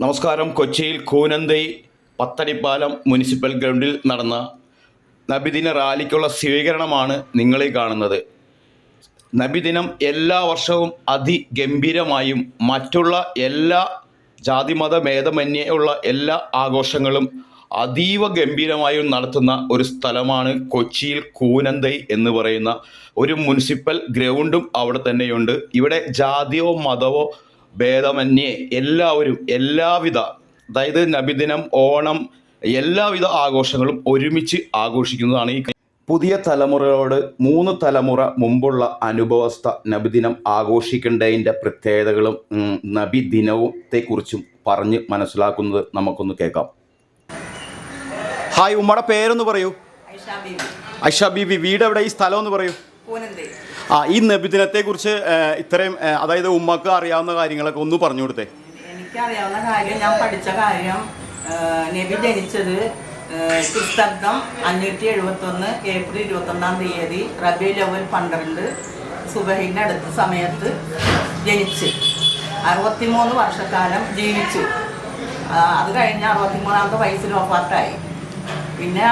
നമസ്കാരം. കൊച്ചിയിൽ കൂനന്തൈ പത്തടിപ്പാലം മുനിസിപ്പൽ ഗ്രൗണ്ടിൽ നടന്ന നബിദിന റാലിക്കുള്ള സ്വീകരണമാണ് നിങ്ങളീ കാണുന്നത്. നബിദിനം എല്ലാ വർഷവും അതിഗംഭീരമായും മറ്റുള്ള എല്ലാ ജാതിമത ഭേദമന്യുള്ള എല്ലാ ആഘോഷങ്ങളും അതീവ ഗംഭീരമായും നടത്തുന്ന ഒരു സ്ഥലമാണ് കൊച്ചിയിൽ കൂനന്തൈ എന്ന് പറയുന്ന ഒരു മുനിസിപ്പൽ ഗ്രൗണ്ടും അവിടെ തന്നെയുണ്ട്. ഇവിടെ ജാതിയോ മതമോ ഭേദമന്യേ എല്ലാവരും എല്ലാവിധ അതായത് നബിദിനം ഓണം എല്ലാവിധ ആഘോഷങ്ങളും ഒരുമിച്ച് ആഘോഷിക്കുന്നതാണ് ഈ പുതിയ തലമുറയോട് മൂന്ന് തലമുറ മുമ്പുള്ള അനുഭവസ്ഥ നബിദിനം ആഘോഷിക്കേണ്ടതിന്റെ പ്രത്യേകതകളും നബിദിനത്തെക്കുറിച്ചും പറഞ്ഞ് മനസ്സിലാക്കുന്നത് നമുക്കൊന്ന് കേൾക്കാം. ഹായ് ഉമ്മയുടെ പേരൊന്ന് പറയൂ. ഐഷ ബീവി. വീട് എവിടെ ഈ സ്ഥലം ഒന്ന് പറയൂ. ആ ഈ നബിദിനത്തെക്കുറിച്ച് കുറിച്ച് ഇത്രയും അതായത് ഉമ്മക്ക് അറിയാവുന്ന കാര്യങ്ങളൊക്കെ ഒന്ന് പറഞ്ഞു കൊടുത്തേ. എനിക്കറിയാവുന്ന കാര്യം ഞാൻ പഠിച്ച കാര്യം നബി ജനിച്ചത് ക്രിസ്തബ്ദം അഞ്ഞൂറ്റി എഴുപത്തൊന്ന് ഏപ്രിൽ ഇരുപത്തൊന്നാം തീയതി റബി ലെവൽ പന്ത്രണ്ട് സുബഹിന്റെ അടുത്ത സമയത്ത് ജനിച്ച് അറുപത്തിമൂന്ന് വർഷക്കാലം ജീവിച്ചു. അത് കഴിഞ്ഞ് അറുപത്തിമൂന്നാമത്തെ വയസ്സിൽ ഒപ്പാട്ടായി പിന്നെ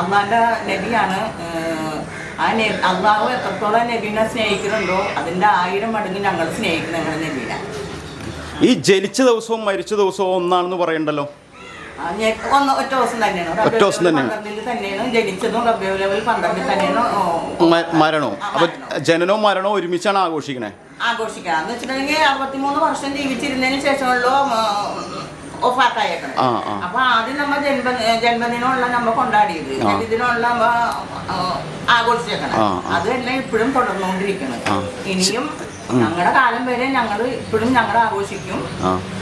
അള്ളാന്റെ നബിയാണ് ആ നെ അള്ളാഹു എത്രത്തോളം നബീനെ സ്നേഹിക്കുന്നുണ്ടോ അതിന്റെ ആയിരം മടങ്ങ് ഞങ്ങൾ സ്നേഹിക്കുന്നു ഞങ്ങൾ നബീനെ. ഈ ജനിച്ച ദിവസവും മരിച്ച ദിവസവും ഒന്നാണെന്ന് പറയണ്ടല്ലോ? ഒറ്റ ദിവസം തന്നെയാണ്. ജനിച്ചതും റബ്ബിയു ലെവൽ പന്ത്രണ്ടിൽ തന്നെയാണ് ഓ, മ- മരണവും. അപ്പൊ ജനനവും മരണവും ഒരുമിച്ചാണ് ആഘോഷിക്കണേ? ആഘോഷിക്കണം എന്ന് വെച്ചിട്ടുണ്ടെങ്കിൽ അറുപത്തിമൂന്ന് വർഷം ജീവിച്ചിരുന്നതിന് ശേഷമുള്ളൂ ആ. അപ്പൊ ആദ്യം നമ്മ ജന്മ ജന്മദിനമുള്ള നമ്മ കൊണ്ടാടിയത്. ജന്മദിനമുള്ള നമ്മ ആഘോഷിച്ചേക്കണം. ആ, ആ. അത് തന്നെ ഇപ്പോഴും തുടർന്നുകൊണ്ടിരിക്കണം. ഇനിയും ഞങ്ങളുടെ കാലം വരെ ഞങ്ങൾ ഇപ്പോഴും ഞങ്ങൾ ആഘോഷിക്കും.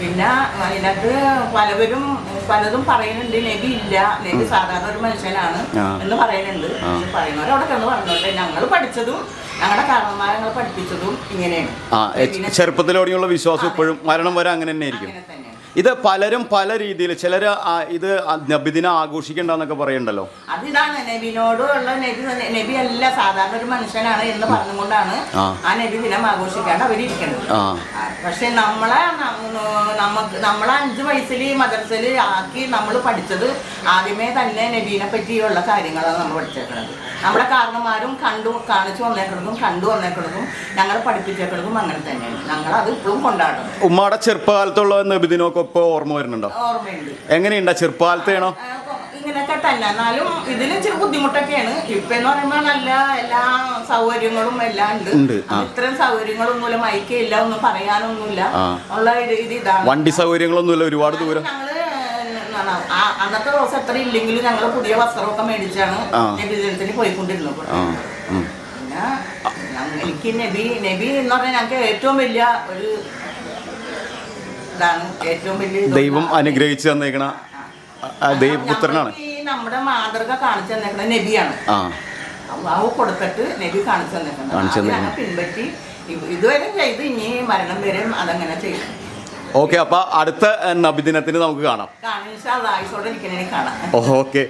പിന്നെ അതിനകത്ത് പലവരും പലതും പറയുന്നുണ്ട്. നബി ഇല്ല. നബി സാധാരണ ഒരു മനുഷ്യനാണ് എന്ന് പറയുന്നുണ്ട്. പറയുന്നവരവിടെ കിടന്ന് പറഞ്ഞോട്ടെ. ഞങ്ങൾ പഠിച്ചതും ഞങ്ങളുടെ കാരണന്മാരെ ഞങ്ങൾ പഠിപ്പിച്ചതും ഇങ്ങനെയാണ്. ചെറുപ്പത്തിലോടെയുള്ള വിശ്വാസം ഇപ്പോഴും മരണം വരെ അങ്ങനെ തന്നെ ആയിരിക്കും ഇത് പലരും പല രീതിയിൽ ചിലർ ഇത് നബിദിനം ആഘോഷിക്കണ്ടെന്നൊക്കെ പറയണ്ടല്ലോ? അതിതാണ്. നബിനോട് ഉള്ള നബി നബി അല്ല സാധാരണ ഒരു മനുഷ്യനാണ് എന്ന് പറഞ്ഞുകൊണ്ടാണ് ആ. നബി ദിനം ആഘോഷിക്കാണ്ട് അവരിയ്ക്കുന്നത് ആ. പക്ഷെ നമ്മളെ നമുക്ക് നമ്മളെ അഞ്ച് വയസ്സിൽ മദർസയിൽ ആക്കി നമ്മൾ പഠിച്ചത് ആദ്യമേ തന്നെ നബീനെ പറ്റിയുള്ള കാര്യങ്ങളാണ് നമ്മൾ പഠിച്ചേക്കുന്നത് നമ്മുടെ കാരണന്മാരും കണ്ടു കാണിച്ചു വന്നേക്കുന്നതും കണ്ടു വന്നേക്കുന്നതും ഞങ്ങൾ പഠിപ്പിച്ചേക്കുന്നതും അങ്ങനെ തന്നെയാണ്. ഞങ്ങൾ അത് ഇപ്പോഴും കൊണ്ടാടും. ഉമ്മയുടെ ചെറുപ്പകാലത്തുള്ള നബിദിനമൊക്കെ ഇപ്പോൾ ഓർമ്മ വരുന്നുണ്ടോ? ഓർമ്മയുണ്ട് എങ്ങനെയുണ്ടാ? ചെറുപ്പകാലത്തേണോ ഇങ്ങനെയൊക്കെ തന്നെ എന്നാലും ഇതിന് ഇച്ചിരി ബുദ്ധിമുട്ടൊക്കെയാണ്. ഇപ്പൊ എന്ന് പറയുമ്പോൾ നല്ല എല്ലാ സൗകര്യങ്ങളും എല്ലാം ഉണ്ട്. ഇത്രയും സൗകര്യങ്ങളൊന്നും ഇല്ല. മൈക്കില്ല ഒന്നും പറയാനൊന്നുമില്ല. ഉള്ള ഇത് ഇതാണ്. വണ്ടി സൗകര്യങ്ങളൊന്നുമില്ല ഒരുപാട് ദൂരം. അന്നത്തെ ദിവസം എത്ര ഇല്ലെങ്കിലും ഞങ്ങൾ പുതിയ വസ്ത്രമൊക്കെ മേടിച്ചാണ്. നബിദിനത്തിന് പോയിക്കൊണ്ടിരുന്നത്. പിന്നെ എനിക്ക് നബി നബി എന്ന് പറഞ്ഞാൽ ഞങ്ങൾക്ക് ഏറ്റവും വലിയ ഒരു ഇതാണ് ഏറ്റവും വലിയ ഇതുള്ള- ദൈവം അനുഗ്രഹിച്ചു തന്നേക്കണ ആ, ദൈവപുത്രനാണ് ഈ നമ്മുടെ മാതൃക കാണിച്ചു തന്നേക്കണ നബിയാണ്. ആ. അള്ളാഹു കൊടുത്തിട്ട് നബി കാണിച്ചു തന്നേക്കുന്നത് കാണിച്ചു. പിൻപറ്റി ഇ- ഇതുവരെ ചെയ്ത് ഇനി മരണം വരെ അതങ്ങനെ ചെയ്യും ഓക്കെ അപ്പൊ അടുത്ത ഏ, നബിദിനത്തിന് നമുക്ക് കാണാം. കാണിച്ചാൽ ആയുസോടെ ഇരിക്കണേ കാണാം. ഓക്കെ.